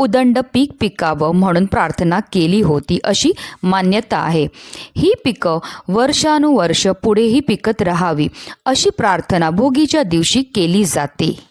उदंड पीक पिकावं म्हणून प्रार्थना केली होती अशी मान्यता आहे. ही पिकं वर्षानुवर्ष पुढेही पिकत राहावी अशी प्रार्थना भोगीच्या दिवशी केली जाते.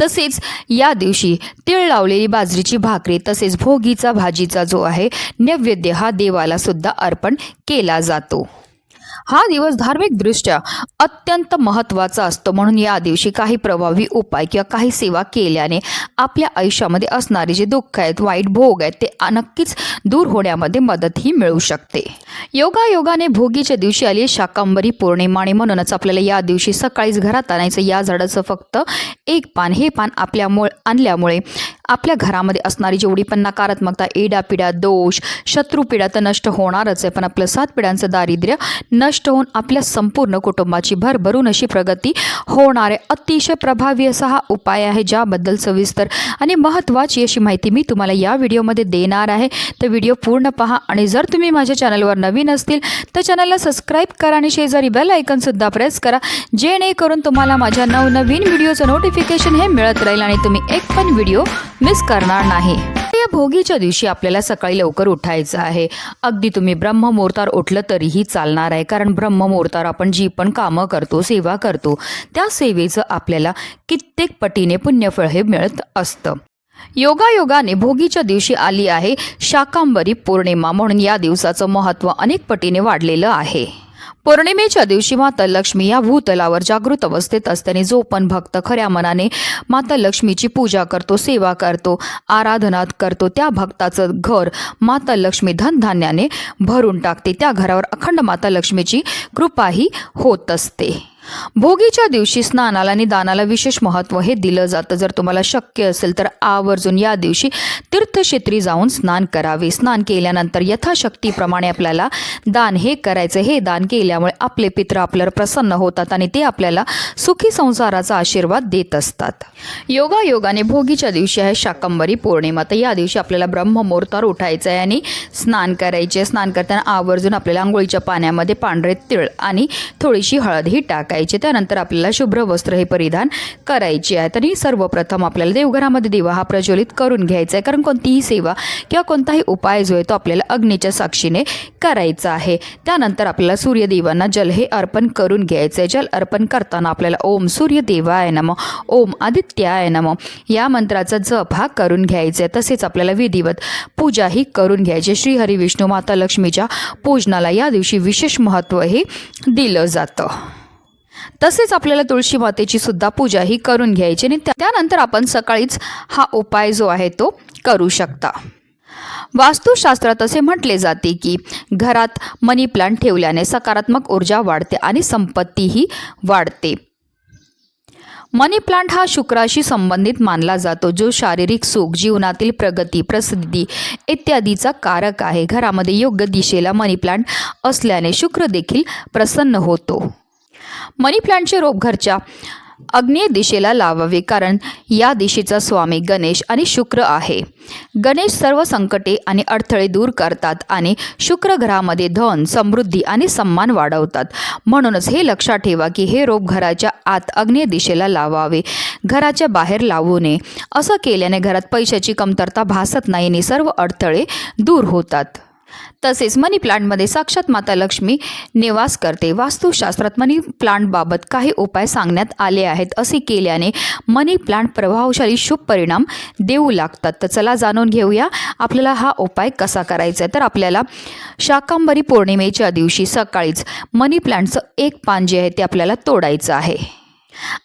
तसेच या दिवशी तीळ लावलेली बाजरीची भाकरी तसेच भोगीचा भाजीचा जो आहे नैवेद्य हा देवाला सुद्धा अर्पण केला जातो. हा दिवस धार्मिकदृष्ट्या अत्यंत महत्त्वाचा असतो. म्हणून या दिवशी काही प्रभावी उपाय किंवा काही सेवा केल्याने आपल्या आयुष्यामध्ये असणारे जे दुःख आहेत वाईट भोग आहेत ते नक्कीच दूर होण्यामध्ये मदतही मिळू शकते. योगायोगाने भोगीच्या दिवशी आली आहे शाकांबरी पौर्णिमा आणि म्हणूनच आपल्याला या दिवशी सकाळीच घरात आणायचं या झाडाचं फक्त एक पान हे पान आपल्यामुळे आणल्यामुळे आपल्या घरामध्ये असणारी जेवढी पण नकारात्मकता एडापिडा दोष शत्रुपिडा तर नष्ट होणारच आहे. पण आपलं सात पिढ्यांचं दारिद्र्य नष्ट होऊन आपल्या संपूर्ण कुटुंबाची भरभरून अशी प्रगती होणार आहे. अतिशय प्रभावी असा हा उपाय आहे ज्याबद्दल सविस्तर आणि महत्त्वाची अशी माहिती मी तुम्हाला या व्हिडिओमध्ये देणार आहे. तर व्हिडिओ पूर्ण पहा आणि जर तुम्ही माझ्या चॅनलवर नवीन असतील तर चॅनलला सबस्क्राईब करा आणि शेजारी बेल ऐकनसुद्धा प्रेस करा जेणेकरून तुम्हाला माझ्या नवनवीन व्हिडिओचं नोटिफिकेशन हे मिळत राहील आणि तुम्ही एक पण व्हिडिओ मिस करणार नाही. या भोगीच्या दिवशी आपल्याला सकाळी लवकर उठायचं आहे. अगदी तुम्ही ब्रह्ममुहूर्तावर उठलं तरीही चालणार आहे. कारण ब्रह्ममुहूर्तावर आपण जी पण कामं करतो सेवा करतो त्या सेवेचं आपल्याला कित्येक पटीने पुण्यफळ हे मिळत असतं. योगायोगाने भोगीच्या दिवशी आली आहे शाकांबरी पौर्णिमा म्हणून या दिवसाचं महत्त्व अनेक पटीने वाढलेलं आहे. पौर्णिमेच्या दिवशी माता लक्ष्मी या भूतलावर जागृत अवस्थेत असताना जो पण भक्त खऱ्या मनाने माता लक्ष्मीची पूजा करतो सेवा करतो आराधना करतो त्या भक्ताचं घर माता लक्ष्मी धनधान्याने भरून टाकते. त्या घरावर अखंड माता लक्ष्मीची कृपाही होत असते. भोगीच्या दिवशी स्नानाला आणि दानाला विशेष महत्त्व हे दिलं जातं. जर तुम्हाला शक्य असेल तर आवर्जून या दिवशी तीर्थक्षेत्री जाऊन स्नान करावे. स्नान केल्यानंतर यथाशक्तीप्रमाणे आपल्याला दान हे करायचं. हे दान केल्यामुळे आपले पित्र आपल्यावर प्रसन्न होतात आणि ते आपल्याला सुखी संसाराचा आशीर्वाद देत असतात. योगायोगाने भोगीच्या दिवशी आहे शाकंबरी पौर्णिमा. तर या दिवशी आपल्याला ब्रह्ममुहूर्तावर उठायचं आहे आणि स्नान करायचे स्नान करताना आवर्जून आपल्याला आंघोळीच्या पाण्यामध्ये पांढरे तिळ आणि थोडीशी हळदही टाकायची. त्यानंतर आपल्याला शुभ्र वस्त्र हे परिधान करायचे आहे. तरी सर्वप्रथम आपल्याला देवघरामध्ये दिवा हा प्रज्वलित करून घ्यायचा आहे. कारण कोणतीही सेवा किंवा कोणताही उपाय जो आहे तो आपल्याला अग्नीच्या साक्षीने करायचा आहे. त्यानंतर आपल्याला सूर्यदेवांना जल हे अर्पण करून घ्यायचं आहे. जल अर्पण करताना आपल्याला ओम सूर्यदेवाय नम ओम आदित्याय नम या मंत्राचा जप हा करून घ्यायचा आहे. तसेच आपल्याला विधिवत पूजाही करून घ्यायची श्रीहरी विष्णू माता लक्ष्मीच्या पूजनाला या दिवशी विशेष महत्त्व हे दिलं जातं. तसेच आपल्याला तुळशी मातेची सुद्धा पूजा ही करून घ्यायची आणि त्यानंतर आपण सकाळीच हा उपाय जो आहे तो करू शकता. वास्तुशास्त्रात असे म्हटले जाते की घरात मनी प्लांट ठेवल्याने सकारात्मक ऊर्जा वाढते आणि संपत्तीही वाढते. मनी प्लांट हा शुक्राशी संबंधित मानला जातो जो शारीरिक सुख जीवनातील प्रगती प्रसिद्धी इत्यादीचा कारक आहे. घरामध्ये योग्य दिशेला मनी प्लांट असल्याने शुक्र देखील प्रसन्न होतो. मनी प्लांटचे रोप घरच्या अग्नेय दिशेला लावावे कारण या दिशेचा स्वामी गणेश आणि शुक्र आहे. गणेश सर्व संकटे आणि अडथळे दूर करतात आणि शुक्र ग्रहामध्ये धन समृद्धी आणि सन्मान वाढवतात. म्हणूनच हे लक्षात ठेवा की हे रोप घराच्या आत अग्नेय दिशेला लावावे घराच्या बाहेर लावू नये. असं केल्याने घरात पैशाची कमतरता भासत नाही आणि सर्व अडथळे दूर होतात. तसेच मनी प्लांटमध्ये साक्षात माता लक्ष्मी निवास करते. वास्तुशास्त्रात मनी प्लांटबाबत काही उपाय सांगण्यात आले आहेत. असे केल्याने मनी प्लांट प्रभावशाली शुभ परिणाम देऊ लागतात. तर चला जाणून घेऊया आपल्याला हा उपाय कसा करायचा आहे. तर आपल्याला शाकांबरी पौर्णिमेच्या दिवशी सकाळीच मनी प्लांटचं एक पान जे आहे ते आपल्याला तोडायचं आहे.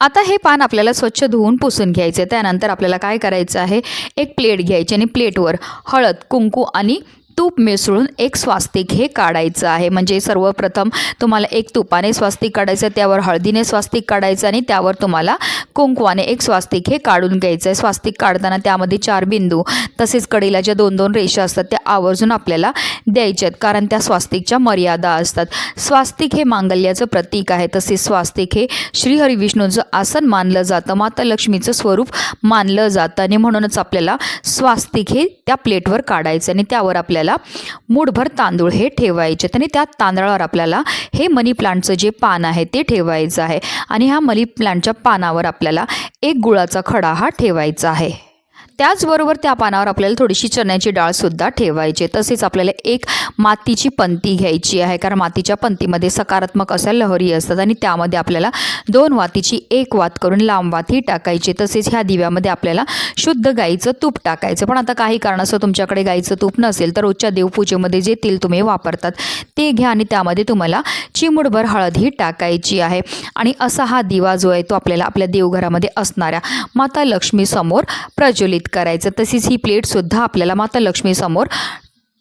आता हे पान आपल्याला स्वच्छ धुवून पुसून घ्यायचे आहे. त्यानंतर आपल्याला काय करायचं आहे? एक प्लेट घ्यायची आणि प्लेटवर हळद कुंकू आणि तूप मिसळून एक स्वास्तिक हे काढायचं आहे. म्हणजे सर्वप्रथम तुम्हाला एक तुपाने स्वास्तिक काढायचं आहे त्यावर हळदीने स्वास्तिक काढायचं आणि त्यावर तुम्हाला कुंकवाने एक स्वास्तिक हे काढून घ्यायचं आहे. स्वास्तिक काढताना त्यामध्ये चार बिंदू तसेच कडीला ज्या दोन दोन रेषा असतात त्या आवर्जून आपल्याला द्यायच्या आहेत. कारण त्या स्वास्तिकच्या मर्यादा असतात. स्वास्तिक हे मांगल्याचं प्रतीक आहे. तसेच स्वास्तिक हे श्रीहरिविष्णूचं आसन मानलं जातं. माता लक्ष्मीचं स्वरूप मानलं जातं आणि म्हणूनच आपल्याला स्वास्तिक हे त्या प्लेटवर काढायचं आणि त्यावर आपल्याला मूठभर तांदूळ हे ठेवायचे आणि त्या तांदळावर आपल्याला हे मनी प्लांटचं जे पान आहे ते ठेवायचं आहे. आणि ह्या मनी प्लांटच्या पानावर आपल्याला एक गुळाचा खडा हा ठेवायचा आहे. त्याचबरोबर त्या पानावर आपल्याला थोडीशी चण्याची डाळसुद्धा ठेवायची. तसेच आपल्याला एक मातीची पंती घ्यायची आहे. कारण मातीच्या पंतीमध्ये सकारात्मक अशा लहरी असतात आणि त्यामध्ये आपल्याला दोन वातीची एक वात करून लांब वात ही टाकायची. तसेच ह्या दिव्यामध्ये आपल्याला शुद्ध गाईचं तूप टाकायचं. पण आता काही कारणास्तव तुमच्याकडे गाईचं तूप नसेल तर रोजच्या देवपूजेमध्ये जे तेल तुम्ही वापरतात ते घ्या आणि त्यामध्ये तुम्हाला चिमुडभर हळद ही टाकायची आहे. आणि असा हा दिवा जो आहे तो आपल्याला आपल्या देवघरामध्ये असणाऱ्या माता लक्ष्मीसमोर प्रज्वलित करायचं तसेच ही प्लेटसुद्धा आपल्याला माता लक्ष्मीसमोर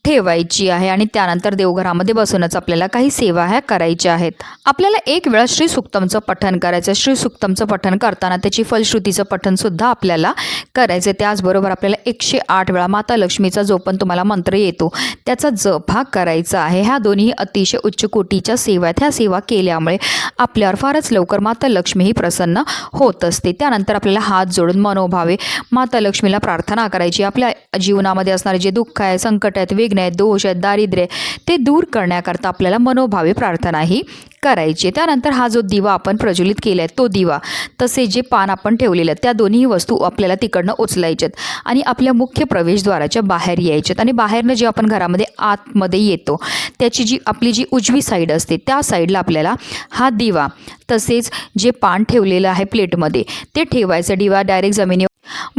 ठेवायची आहे आणि त्यानंतर देवघरामध्ये बसूनच आपल्याला काही सेवा ह्या करायच्या आहेत. आपल्याला एक वेळा श्री सुक्तमचं पठण करायचं श्री सुक्तमचं पठण करताना त्याची फलश्रुतीचं पठणसुद्धा आपल्याला करायचं त्याचबरोबर आपल्याला एकशे आठ वेळा माता लक्ष्मीचा जो पण तुम्हाला मंत्र येतो त्याचा जप हा करायचा आहे. ह्या दोन्ही अतिशय उच्च कोटीच्या सेवा आहेत. ह्या सेवा केल्यामुळे आपल्यावर फारच लवकर माता लक्ष्मी ही प्रसन्न होत असते. त्यानंतर आपल्याला हात जोडून मनोभावे माता लक्ष्मीला प्रार्थना करायची. आपल्या जीवनामध्ये असणारे जे दुःख आहे संकट आहेत वेग विघ्न दोष आहेत दारिद्र्य ते दूर करण्याकरता आपल्याला मनोभावे प्रार्थना ही करायची. त्यानंतर हा जो दिवा आपण प्रज्वलित केला आहे तो दिवा तसे जे पान आपण ठेवलेलं आहे त्या दोन्ही वस्तू आपल्याला तिकडनं उचलायच्यात आणि आपल्या मुख्य प्रवेशद्वाराच्या बाहेर यायच्यात. आणि बाहेरनं जे आपण घरामध्ये आतमध्ये येतो त्याची जी आपली जी उजवी साईड असते त्या साईडला आपल्याला हा दिवा तसेच जे पान ठेवलेलं आहे प्लेटमध्ये ते ठेवायचं. दिवा डायरेक्ट जमिनीवर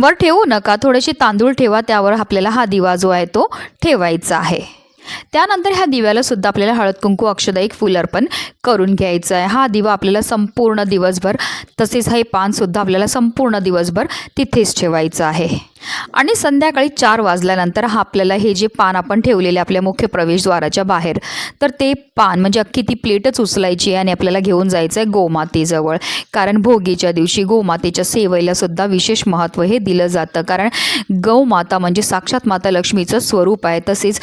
वर ठेवू नका. थोडेसे तांदूळ ठेवा. त्यावर आपल्याला हा दिवा जो आहे तो ठेवायचा आहे. त्यानंतर ह्या दिव्याला सुद्धा आपल्याला हळद कुंकू अक्षदा एक फुल अर्पण करून घ्यायचं आहे. हा दिवा आपल्याला संपूर्ण दिवसभर तसेच हे पानसुद्धा आपल्याला संपूर्ण दिवसभर तिथेच ठेवायचं आहे. आणि संध्याकाळी चार वाजल्यानंतर हा आपल्याला हे जे पान आपण ठेवलेले आपल्या मुख्य प्रवेशद्वाराच्या बाहेर तर ते पान म्हणजे अख्खी ती प्लेटच उचलायची आहे आणि आपल्याला घेऊन जायचं आहे गोमातेजवळ. कारण भोगीच्या दिवशी गोमातेच्या सेवेला सुद्धा विशेष महत्त्व हे दिलं जातं. कारण गौमाता म्हणजे साक्षात माता लक्ष्मीचं स्वरूप आहे. तसेच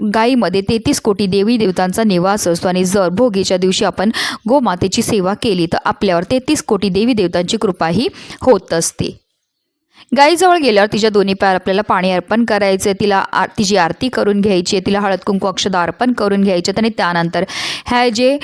गायीमध्ये तेहतीस कोटी देवी देवतांचा निवास असतो आणि जर भोगीच्या दिवशी आपण गोमातेची सेवा केली तर आपल्यावर तेहतीस कोटी देवी देवतांची कृपाही होत असते. गाईजवळ गेल्यावर तिच्या दोन्ही पायावर आपल्याला पाणी अर्पण करायचं आहे तिला आ तिची आरती करून घ्यायची आहे तिला हळद कुंकू अक्षदा अर्पण करून घ्यायचे आणि त्यानंतर ह्या जे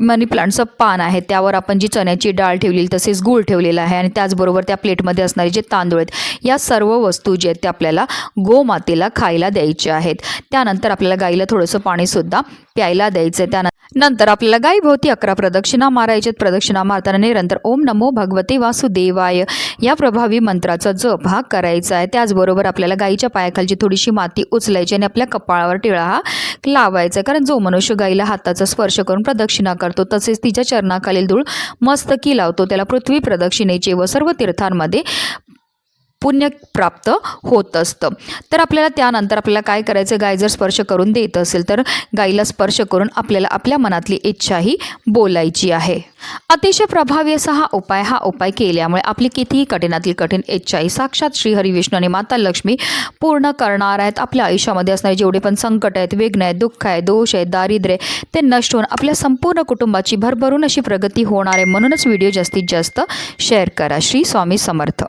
मनी प्लांटचं पान आहे त्यावर आपण जी चण्याची डाळ ठेवलेली तसेच गूळ ठेवलेला आहे आणि त्याचबरोबर त्या प्लेटमध्ये असणारे जे तांदूळ आहेत या सर्व वस्तू जे आहेत त्या आपल्याला गोमातेला खायला द्यायच्या आहेत. त्यानंतर आपल्याला गाईला थोडंसं पाणीसुद्धा प्यायला द्यायचं आहे. त्यानंतर नंतर आपल्याला गायीभोवती अकरा प्रदक्षिणा मारायच्यात प्रदक्षिणा मारताना निरंतर ओम नमो भगवते वासुदेवाय या प्रभावी मंत्राचा जप हा करायचा आहे. त्याचबरोबर आपल्याला गाईच्या पायाखालची थोडीशी माती उचलायची आणि आपल्या कपाळावर टिळा हा लावायचा आहे. कारण जो मनुष्य गाईला हाताचा स्पर्श करून प्रदक्षिणा कर करतो. तसेच तिच्या चरणाखालील धूळ मस्तकी लावतो. त्याला पृथ्वी प्रदक्षिणेचे व सर्व तीर्थांमध्ये पुण्य प्राप्त होत असतं. तर आपल्याला त्यानंतर आपल्याला काय करायचं? गाय जर स्पर्श करून देत असेल तर गाईला स्पर्श करून आपल्याला आपल्या मनातली इच्छाही बोलायची आहे. अतिशय प्रभावी असा हा उपाय हा उपाय केल्यामुळे आपली कितीही कठीणातली कठीण इच्छाही साक्षात श्रीहरी विष्णू आणि माता लक्ष्मी पूर्ण करणार आहेत. आपल्या आयुष्यामध्ये असणारे जेवढे पण संकट आहेत विघ्न आहेत दुःख आहे दोष आहे दारिद्र्य ते नष्ट होऊन आपल्या संपूर्ण कुटुंबाची भरभरून अशी प्रगती होणार आहे. म्हणूनच व्हिडिओ जास्तीत जास्त शेअर करा. श्री स्वामी समर्थ.